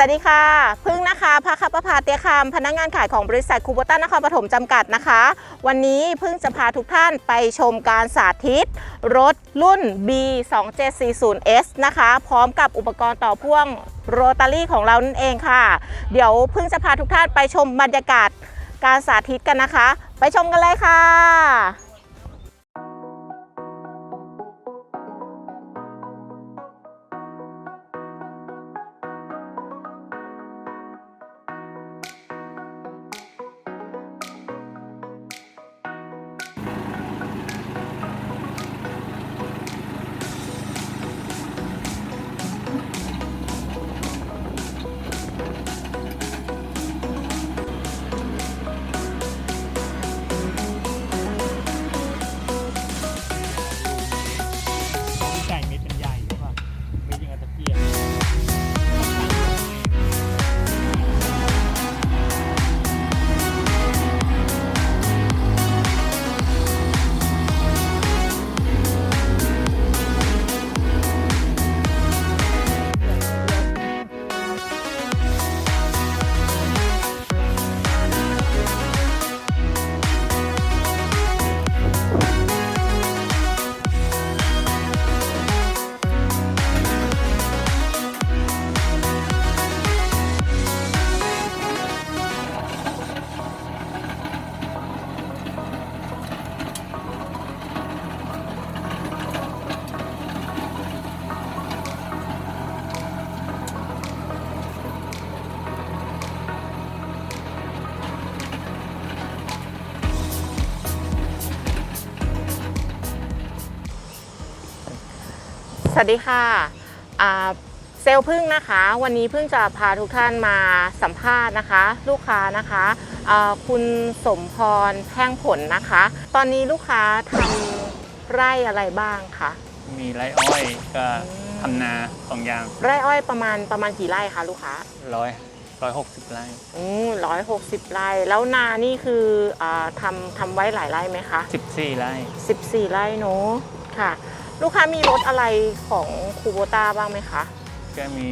วัสดีค่ะ พึ่งนะคะภาคประภาเตียคำพนักงานขายของบริษัทคูโบต้านครปฐมจำกัดนะคะ วันนี้พึ่งจะพาทุกท่านไปชมการสาธิต รถรุ่น B 2 7 4 0 S นะคะ พร้อมกับอุปกรณ์ต่อพ่วงโรตารี่ของเรานั่นเองค่ะ เดี๋ยวพึ่งจะพาทุกท่านไปชมบรรยากาศการสาธิตกันนะคะ ไปชมกันเลยค่ะ วัสดีค่ะอ่าเซลล์พึ่งนะคะ วันนี้พึ่งจะพาทุกท่านมาสัมภาษณ์นะคะ ลูกค้านะคะอ่าคุณสมพรแพ่งผลนะคะ ตอนนี้ลูกค้าทำไร่อะไรบ้างคะมีไรอ้อยก็ทำนาสองอย่างไร่อ้อยประมาณประมาณกี่ไร่คะลูกค้าร้อยร้อยหกสิบไร่อืมร้อยหกสิบไร่ แล้วนานี่คืออาทำทำไว้หลายไร่ไหมคะสิบสี่ไร่14ไร่เนอะค่ะ ลูกค้ามีรถอะไรของคูโบต้าบ้างไหมคะ ก็มี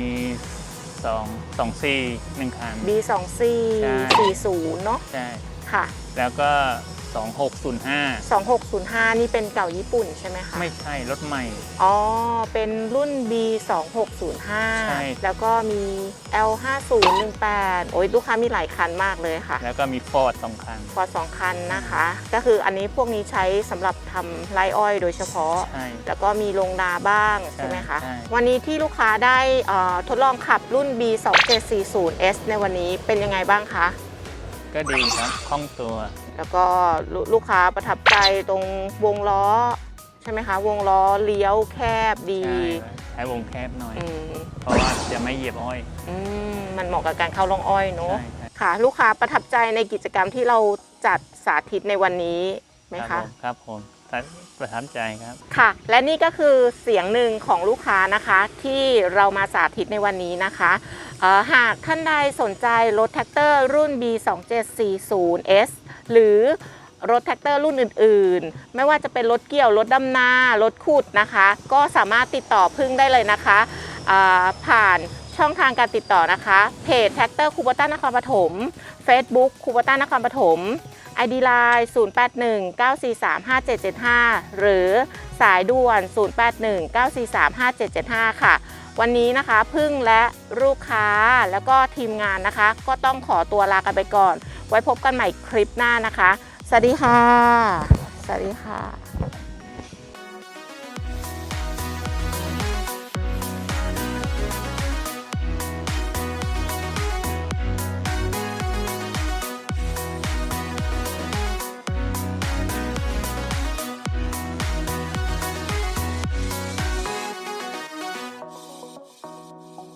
สองสองสี่หนึ่งคัน B24 ใช่ 40เนาะใช่ ค่ะ แล้วก็ สองหกศูนย์ห้า2605 นี่เป็นเก่าญี่ปุ่นใช่ไหมคะ ไม่ใช่รถใหม่ อ๋อ เป็นรุ่น B ใช่2605แล้วก็มี L 5018โอ้ยลูกค้ามีหลายคันมากเลยค่ะ แล้วก็มีฟอร์ดสองคัน พอสองคันนะคะ ก็คืออันนี้พวกนี้ใช้สำหรับทำไรอ้อยโดยเฉพาะ ใช่ แล้วก็มีลงนาบ้างใช่ไหมคะ ใช่ วันนี้ที่ลูกค้าได้เอ่อทดลองขับรุ่น B 2 7 4 0 S ในวันนี้เป็นยังไงบ้างคะ ก็ดีครับคล่องตัว แล้วก็ลูลูกค้าประทับใจตรงวงล้อ ใช่ไหมคะ วงล้อเลี้ยวแคบดีใช่ใช้วงแคบหน่อย อืมเพราะว่าจะไม่เหยียบอ้อยอืมมันเหมาะกับการเข้าร่องอ้อยเนอะใช่ใช่ค่ะ ลูกค้าประทับใจในกิจกรรมที่เราจัดสาธิตในวันนี้ไหมครัคะบผมครับผมประทับใจครับ ค่ะ และนี่ก็คือเสียงหนึ่งของลูกค้านะคะที่เรามาสาธิตในวันนี้นะคะเอ่อหากท่านใดสนใจรถแท็กเตอร์รุ่น B 2 7 4 0 S หรือรถแท็กเตอร์รุ่นอื่นๆ ไม่ว่าจะเป็นรถเกี่ยว รถดำนารถขุดนะคะ ก็สามารถติดต่อพึ่งได้เลยนะคะผ่านช่องทางการติดต่อนะคะ เพจแท็กเตอร์คูบต้านครปฐม Facebook คูบต้านครปฐม ID Line 0819435775 หรือสายด่วน 0819435775 ค่ะ วันนี้นะคะพึ่งและลูกค้าแล้วก็ทีมงานนะคะ ก็ต้องขอตัวลากันไปก่อน ไว้พบกันใหม่คลิปหน้านะคะ สวัสดีค่ะ สวัสดีค่ะ